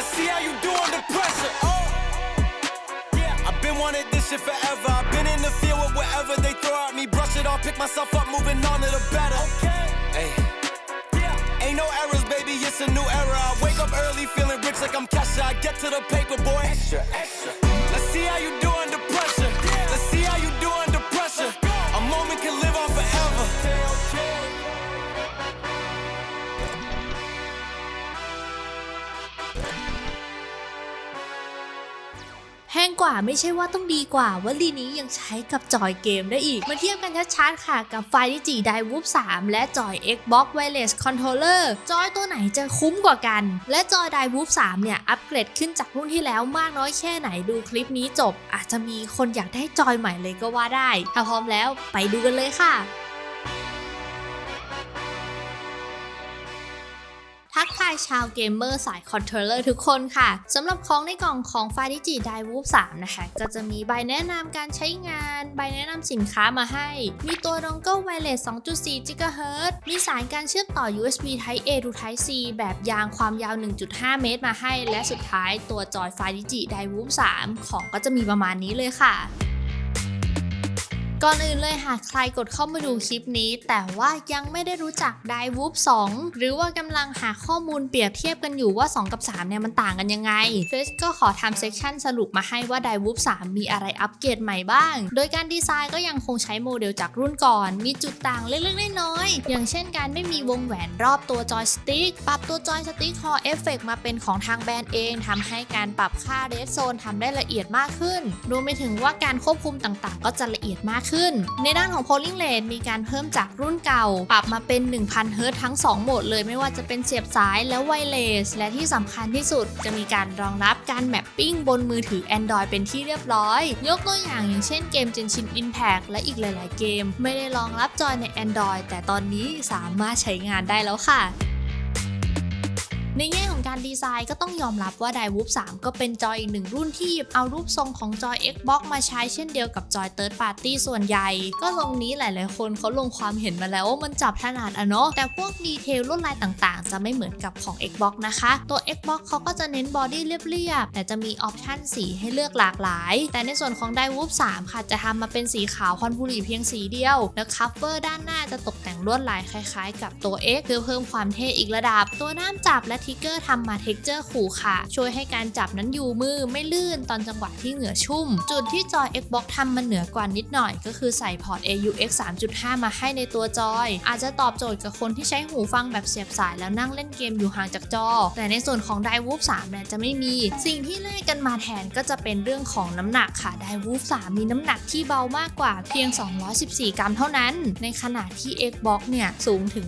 Let's see how you do under pressure. Oh. Yeah, I've been wanting this shit forever. I've been in the field with whatever they throw at me. Brush it off, pick myself up, moving on to the better. Okay. Hey. Yeah. Ain't no errors, baby, it's a new era. I wake up early feeling rich like I'm Kesha. I get to the paper, boy. Extra, extra. Let's see how you กว่าไม่ใช่ว่าต้องดีกว่าวลีนี้ยังใช้กับจอยเกมได้อีก มาเทียบกันชัดๆค่ะกับไฟดิจิไดวูฟ3และจอย Xbox Wireless Controller จอยตัวไหนจะคุ้มกว่ากัน และจอยไดวูฟ3เนี่ย อัปเกรดขึ้นจากรุ่นที่แล้วมากน้อยแค่ไหนดูคลิปนี้จบ อาจจะมีคนอยากได้จอยใหม่เลยก็ว่าได้ ถ้าพร้อมแล้วไปดูกันเลยค่ะ ทักทายชาวเกมเมอร์สายคอนโทรลเลอร์ทุกคนค่ะสำหรับของในกล่องของ f i d i g i d i w o o f 3นะคะ ก็จะมีใบแนะนำการใช้งาน ใบแนะนำสินค้ามาให้ มีตัวดองเกิลไวเลส2.4 GHz มีสายการเชื่อมต่อ USB Type A to Type C แบบยางความยาว 1.5 เมตรมาให้ และสุดท้ายตัวจอย f i d i g i d i w o o f 3ของก็จะมีประมาณนี้เลยค่ะ ก่อนอื่นเลยหากใครกดเข้ามาดูคลิปนี้ แต่ว่ายังไม่ได้รู้จัก d i w o o p 2 หรือว่ากำลังหาข้อมูลเปรียบเทียบกันอยู่ว่า 2 กับ 3 เนี่ยมันต่างกันยังไงเฟสก็ขอทำเซสชันสรุปมาให้ว่า d i w o o p 3 มีอะไรอัปเกรดใหม่บ้าง โดยการดีไซน์ก็ยังคงใช้โมเดลจากรุ่นก่อน มีจุดต่างเล็กๆน้อยๆอย่างเช่นการไม่มีวงแหวนรอบตัวจอยสติ๊กปรับตัวจอยสติ๊กฮอเอฟเฟกมาเป็นของทางแบรนด์เองทำให้การปรับค่าเรดโซนทำได้ละเอียดมากขึ้นรวมไปถึงว่าการควบคุมต่างๆ ก็จะละเอียดมากขึ้น ในด้านของ polling rate มีการเพิ่มจากรุ่นเก่า ปรับมาเป็น 1000 เฮิรตทั้ง 2 โหมดเลยไม่ว่าจะเป็นเสียบสายและไวเลสและที่สำคัญที่สุดจะมีการรองรับการแมปปิ้งบนมือถือ Android เป็นที่เรียบร้อย ยกตัวอย่างอย่างเช่นเกม Genshin Impact และอีกหลาย ๆ เกม ไม่ได้รองรับจอยใน Android แต่ตอนนี้สามารถใช้งานได้แล้วค่ะ ในแง่ของการดีไซน์ก็ต้องยอมรับว่า d i w o o p 3ก็เป็นจอยอีกหนึ่งรุ่นที่เอารูปทรงของจอย Xbox มาใช้เช่นเดียวกับจอย Third Party ส่วนใหญ่ ก็ตรงนี้หลาย ๆ คนเขาลงความเห็นมาแล้วว่ามันจับถนัดอะเนาะแต่พวกดีเทลลวดลายต่าง ๆ จะไม่เหมือนกับของ Xbox นะคะ ตัว Xbox เขาก็จะเน้นบอดี้เรียบ ๆ แต่จะมีออปชันสีให้เลือกหลากหลาย แต่ในส่วนของ d i w o o p 3ค่ะจะทำมาเป็นสีขาวควันบุรีเพียงสีเดียว แล้วคัฟเวอร์ด้านหน้าจะตกแต่งลวดลายคล้าย ๆ กับตัว X เพื่อเพิ่มความเท่อีกระดับ ตัวด้ามจับและทกเกอร์ทำมาเท็กเจอร์ขู่ค่ะ ช่วยให้การจับนั้นอยู่มือไม่ลื่นตอนจังหวะที่เหงื่อชุ่ม จุดที่จอย Xbox ทำมันเหนือกว่านิดหน่อย ก็คือใส่พอร์ต AUX 3.5 มาให้ในตัวจอย อาจจะตอบโจทย์กับคนที่ใช้หูฟังแบบเสียบสายแล้วนั่งเล่นเกมอยู่ห่างจากจอ แต่ในส่วนของ d i w o o p 3เนี่ยจะไม่มี สิ่งที่แลกกันมาแทนก็จะเป็นเรื่องของน้ำหนักค่ะ d i w o o p 3มีน้ำหนักที่เบามากกว่าเพียง 214 กรัมเท่านั้น ในขณะที่ Xbox เนี่ยสูงถึง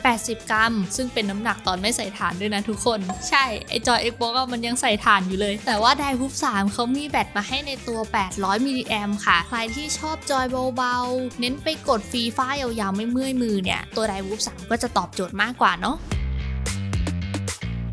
280 กรัม ซึ่งเป็นน้ำหนักตอนไม่ใส่ฐานด้วยนะทุกคน ใช่ ไอจอย Xbox อะมันยังใส่ฐานอยู่เลย แต่ว่าไดฮุบ3เขามีแบตมาให้ในตัว 800มิลลิแอมค่ะ ใครที่ชอบจอยเบาๆ เน้นไปกดฟรีฟ้ายาวๆ ไม่เมื่อยมือเนี่ย ตัวไดฮุบ3ก็จะตอบโจทย์มากกว่าเนาะ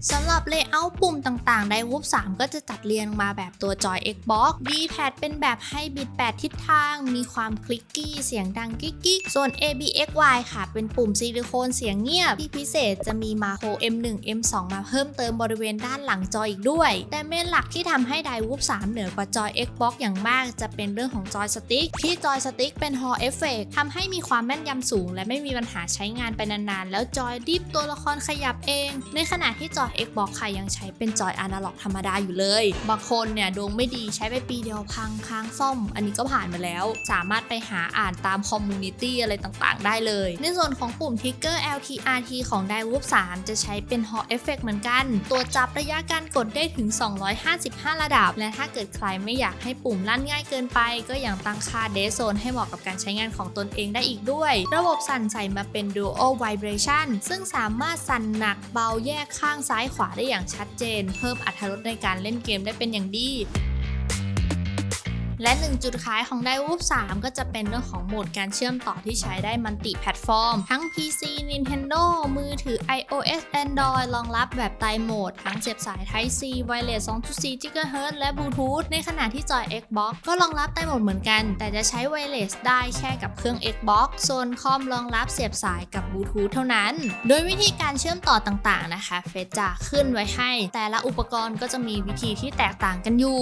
สำหรับเลเยอร์ปุ่มต่างๆ d i w o o p 3ก็จะจัดเรียงมาแบบตัวจอย Xbox D-pad เป็นแบบให้บิด8ทิศทาง มีความคลิกกี้ เสียงดังกิ๊กๆส่วน ABXY ค่ะ เป็นปุ่มซิลิโคนเสียงเงียบ ที่พิเศษจะมีมาโคร M1 M2 มาเพิ่มเติมบริเวณด้านหลังจออีกด้วย แต่เมนหลักที่ทำให้ d i w o o p 3เหนือกว่าจอย Xbox อย่างมากจะเป็นเรื่องของจอยสติ๊กที่จอยสติ๊กเป็น Hall Effect ทำให้มีความแม่นยำสูง และไม่มีปัญหาใช้งานไปนานๆ แล้วจอยดิฟตัวละครขยับเอง ในขณะที่จอย Xbox ค่ะยังใช้เป็นจอยอนาล็อกธรรมดาอยู่เลย บางคนเนี่ยดวงไม่ดีใช้ไปปีเดียวพังค้างซ่อม อันนี้ก็ผ่านมาแล้ว สามารถไปหาอ่านตามคอมมูนิตี้อะไรต่างๆ ได้เลย ในส่วนของปุ่มทิกเกอร์ LTRT ของ d i w o o p 3จะใช้เป็น Hall Effect เหมือนกัน ตัวจับระยะการกดได้ถึง 255 ระดับ และถ้าเกิดใครไม่อยากให้ปุ่มลั่นง่ายเกินไป ก็อยังตั้งค่า Dead Zone ให้เหมาะกับการใช้งานของตนเองได้อีกด้วย ระบบสั่นใส่มาเป็น Dual Vibration ซึ่งสามารถสั่นหนักเบาแยกข้างซ้ายขวาได้อย่างชัดเจน เพิ่มอรรถรสในการเล่นเกมได้เป็นอย่างดี และหนึ่งจุดขายของ d i v o o 3 ก็จะเป็นเรื่องของโหมดการเชื่อมต่อที่ใช้ได้มันติแพลตฟอร์ม ทั้ง PC Nintendo มือถือ iOS Android รองรับแบบไตรโหมด ทั้งเสียบสาย Type C Wireless 2.4 GHz และ Bluetooth ในขณะที่จอย Xbox ก็รองรับไตรโหมดเหมือนกัน แต่จะใช้ Wireless ได้แค่กับเครื่อง Xbox ส่วนคอมรองรับเสียบสายกับ Bluetooth เท่านั้น โดยวิธีการเชื่อมต่อต่างๆนะคะ เฟซจะขึ้นไว้ให้ แต่ละอุปกรณ์ก็จะมีวิธีที่แตกต่างกันอยู่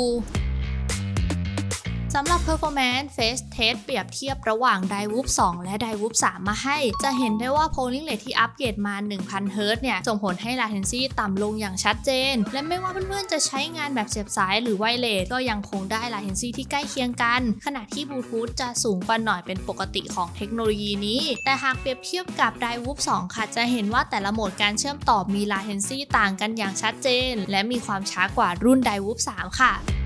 ำหรับ performance face test เปรียบเทียบระหว่าง d i v o o p 2 และ d i v o o p 3 มาให้ จะเห็นได้ว่า polling rate ที่อัปเกรดมา 1000 Hz เนี่ย ส่งผลให้ latency ต่ำลงอย่างชัดเจน และไม่ว่าเพื่อนๆ จะใช้งานแบบเสียบสายหรือ wireless ก็ยังคงได้ latency ที่ใกล้เคียงกัน ขณะที่ Bluetooth จะสูงกว่าหน่อยเป็นปกติของเทคโนโลยีนี้ แต่หากเปรียบเทียบกับ d i v o o p 2 ค่ะ จะเห็นว่าแต่ละโหมดการเชื่อมต่อมี latency ต่างกันอย่างชัดเจน และมีความช้ากว่ารุ่น d i v o o p 3 ค่ะ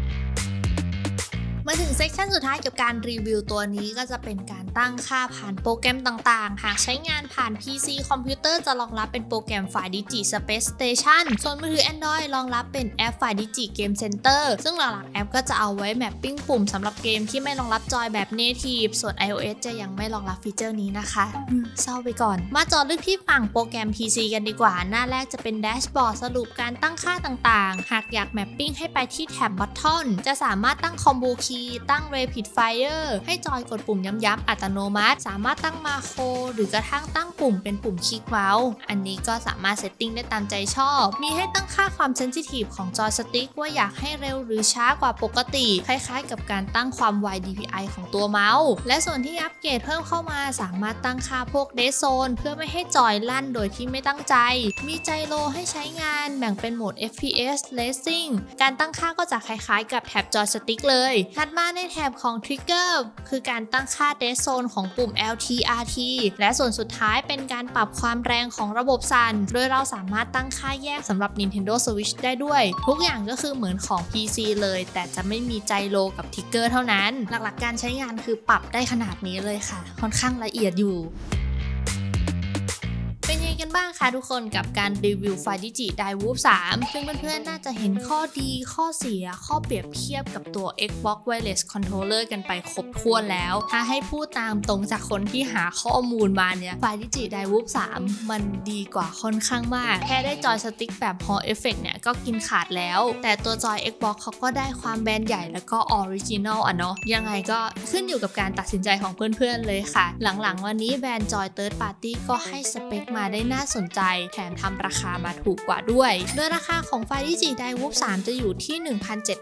มาถึงเซสชันสุดท้ายกับการรีวิวตัวนี้ก็จะเป็นการตั้งค่าผ่านโปรแกรมต่างๆ หากใช้งานผ่าน PC คอมพิวเตอร์จะรองรับเป็นโปรแกรมไฟล์ดิจิ Space Station ส่วนมือถือ Android รองรับเป็นแอปไฟล์ดิจิ Game Center ซึ่งหลักๆแอปก็จะเอาไว้แมปปิ้งปุ่มสำหรับเกมที่ไม่รองรับจอยแบบ Native ส่วน iOS จะยังไม่รองรับฟีเจอร์นี้นะคะเศร้าไปก่อน มาจอลึกที่ฝั่งโปรแกรม PC กันดีกว่า หน้าแรกจะเป็นแดชบอร์ดสรุปการตั้งค่าต่างๆ หากอยากแมปปิ้งให้ไปที่แท็บ Button จะสามารถตั้งคอมโบคียตั้ง Rapid Fire ให้จอยกดปุ่มย้ำๆอัตโนมัติ สามารถตั้งมาโคร หรือกระทั่งตั้งปุ่มเป็นปุ่มคลิกเมาส์อันนี้ก็สามารถเซตติ้งได้ตามใจชอบ มีให้ตั้งค่าความเซนซิทีฟของจอยสติ๊กว่าอยากให้เร็วหรือช้ากว่าปกติ คล้ายๆ กับการตั้งความไว DPI ของตัวเมาส์ และส่วนที่อัปเกรดเพิ่มเข้ามาสามารถตั้งค่าพวกเดโซนเพื่อไม่ให้จอยลั่นโดยที่ไม่ตั้งใจ มีไจโรให้ใช้งานแบ่งเป็นโหมด FPS Racing การตั้งค่าก็จะคล้ายๆ กับแท็บจอยสติ๊กเลยถัดมาในแท็บของ Trigger คือการตั้งค่าเดโซนของปุ่ม LTRT และส่วนสุดท้ายเป็นการปรับความแรงของระบบสั่น โดยเราสามารถตั้งค่าแยกสำหรับ Nintendo Switch ได้ด้วย ทุกอย่างก็คือเหมือนของ PC เลย แต่จะไม่มีไจโรกับทิกเกอร์เท่านั้น หลักๆการใช้งานคือปรับได้ขนาดนี้เลยค่ะ ค่อนข้างละเอียดอยู่ กันบ้างคะทุกคนกับการรีวิวไฟดิจิไดวูฟ3ซึ่งเพื่อนๆน่าจะเห็นข้อดีข้อเสีย ข้อเปรียบเทียบกับตัว Xbox Wireless Controller กันไปครบถ้วนแล้ว ถ้าให้พูดตามตรงจากคนที่หาข้อมูลมาเนี่ยไฟดิจิไดวูฟ3มันดีกว่าค่อนข้างมาก แค่ได้จอยสติ๊กแบบ Hall Effect เนี่ยก็กินขาดแล้ว แต่ตัวจอย Xbox เขาก็ได้ความแบรนด์ใหญ่แล้วก็ออริจินอลอะเนาะยังไงก็ขึ้นอยู่กับการตัดสินใจของเพื่อนๆเลยค่ะ หลังๆ วันนี้แบรนด์จอย Third Party ก็ให้สเปคมาได้น่าสนใจ แถมทำราคามาถูกกว่าด้วย โดยราคาของไฟดิจิไดวูฟ3 จะอยู่ที่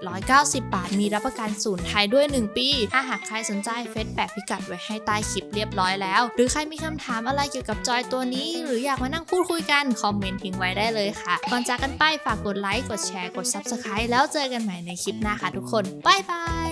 1,790 บาท มีรับประกันศูนย์ไทยด้วย 1 ปี ถ้าหากใครสนใจเฟซแปะพิกัดไว้ให้ใต้คลิปเรียบร้อยแล้ว หรือใครมีคำถามอะไรเกี่ยวกับจอยตัวนี้ หรืออยากมานั่งพูดคุยกัน คอมเมนต์ทิ้งไว้ได้เลยค่ะ ก่อนจากกันไปฝากกดไลค์กดแชร์กด Subscribe แล้วเจอกันใหม่ในคลิปหน้าค่ะทุกคนบ๊ายบาย